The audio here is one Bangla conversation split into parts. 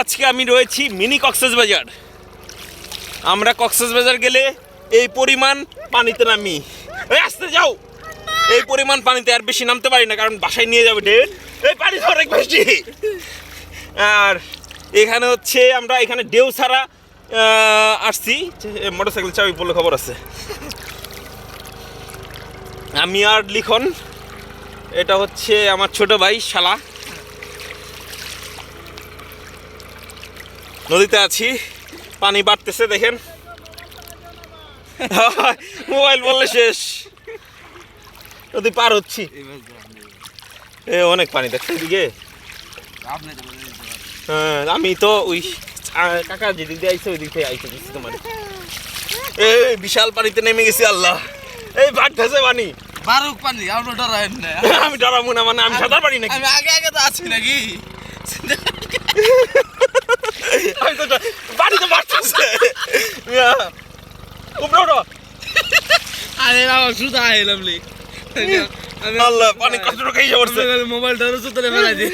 আজকে আমি রয়েছি মিনি কক্সেস বাজার। আমরা কক্সেস বাজার গেলে এই পরিমাণ পানিতে নামি। এই, আসতে যাও। এই পরিমাণ পানিতে আর বেশি নামতে পারি না, কারণ বাসায় নিয়ে যাবে ঢের এই পানি অনেক বেশি। আর এখানে হচ্ছে আমরা এখানে ডেউ ছাড়া আসছি। মোটর সাইকেল চাবি বলে খবর আছে। আমি আর লিখন, এটা হচ্ছে আমার ছোট ভাই শালা। নদীতে আছি পানি বাড়তেছে দেখেন। মোবাইল বললে শেষ। নদী পার হচ্ছি। এ অনেক পানি দেখছ এদিকে? হ্যাঁ, আমি তো ওই কাকা যেদিক দিয়ে আইছে ওই দিক থেকে আইতে দিচ্ছি তোমার। এ বিশাল পানিতে নেমে গেছি আল্লাহ। এই বাড়তেছে পানি। বারুক পানি আমরা ডরাইন না। আমি ডরাবো না মানে আমি সাঁতার পারি নাকি? আমি আগে আগে তো আছি নাকি? পানি তো বাড়তেছে উপরে ওঠো। আরে বাবা শুধু আইলাম লি। আমি আল্লাহ পানি কষ্ট খেয়ে পড়ছে মোবাইল ধরে সুতলে ফেলাই দিই।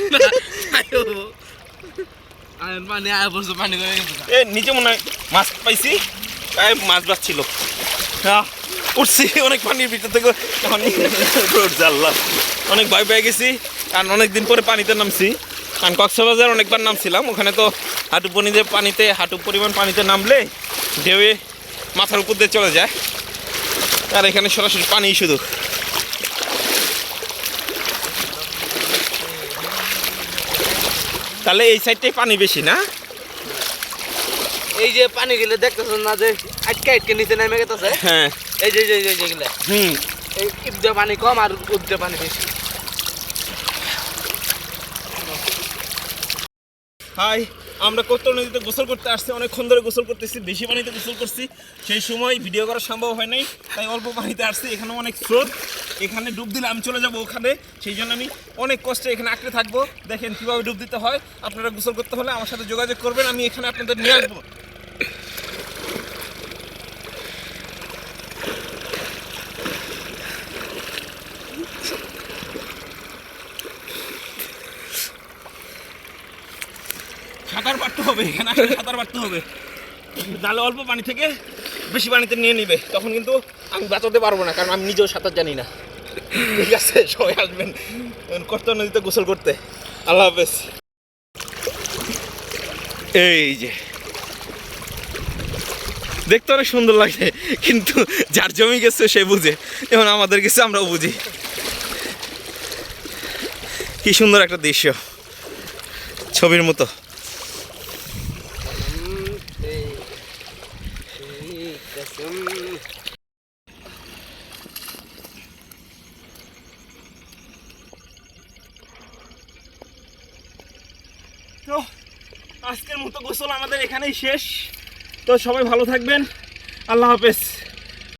আমি পানি আয় পড়ছে পানি করে এ নিচে মনে হয় মাছ পাইছি। তাই মাছ বাচ্ছিল। উঠছি অনেক পানির ভিতর থেকে। উঠছে আল্লাহ অনেক ভয় পেয়ে গেছি। কারণ অনেক দিন পরে পানিতে নামছি। কারণ কক্সবাজার অনেকবার নামছিলাম। ওখানে তো হাঁটু পনিতে পানিতে হাঁটু পরিমাণ পানিতে নামলে ঢেউয়ে মাথার উপর দিয়ে চলে যায়। আর এখানে সরাসরি পানি শুধু। তাহলে এই সাইডটাই পানি বেশি না? এই যে পানি গেলে দেখতেছেন না যে আটকে আটকে নিচে নেমে গেতেছে? হ্যাঁ। এই যে এই যে এই যেগুলা হুম। এই পানি কম আর উদ্দে পানি বেশি। হাই, আমরা কোত্তর নদীতে গোসল করতে আসছি, অনেকক্ষণ ধরে গোসল করতেছি বেশি পানিতে গোসল করছি। সেই সময় ভিডিও করা সম্ভব হয় নাই, তাই অল্প পানিতে আসছি, এখানে অনেক স্রোত। এখানে ডুব দিলে আমি চলে যাব ওখানে, সেই জন্য আমি অনেক কষ্টে এখানে আঁকড়ে থাকব। দেখেন কীভাবে ডুব দিতে হয়। আপনারা গোসল করতে হলে আমার সাথে যোগাযোগ করবেন, আমি এখানে আপনাদের নিয়ে আসব। সাঁতার পারতে হবে সাঁতার পারতে হবে। নাহলে অল্প পানি থেকে বেশি পানিতে নিয়ে নিবে, তখন কিন্তু আমি বাঁচাতে পারব না, কারণ আমি নিজেও সাঁতার জানি না। ঠিক আছে, সবাই আসবেন। কর্ত নদীতে গোসল করতে। আল্লাহ হাফেজ। এই যে। দেখতে অনেক সুন্দর লাগে, কিন্তু যার জমি গেছে সে বুঝে এবং আমাদের গেছে আমরাও বুঝি। কি সুন্দর একটা দৃশ্য, ছবির মতো। তো আজকের মতো গোসল আমাদের এখানেই শেষ। তো সবাই ভালো থাকবেন। আল্লাহ হাফেজ।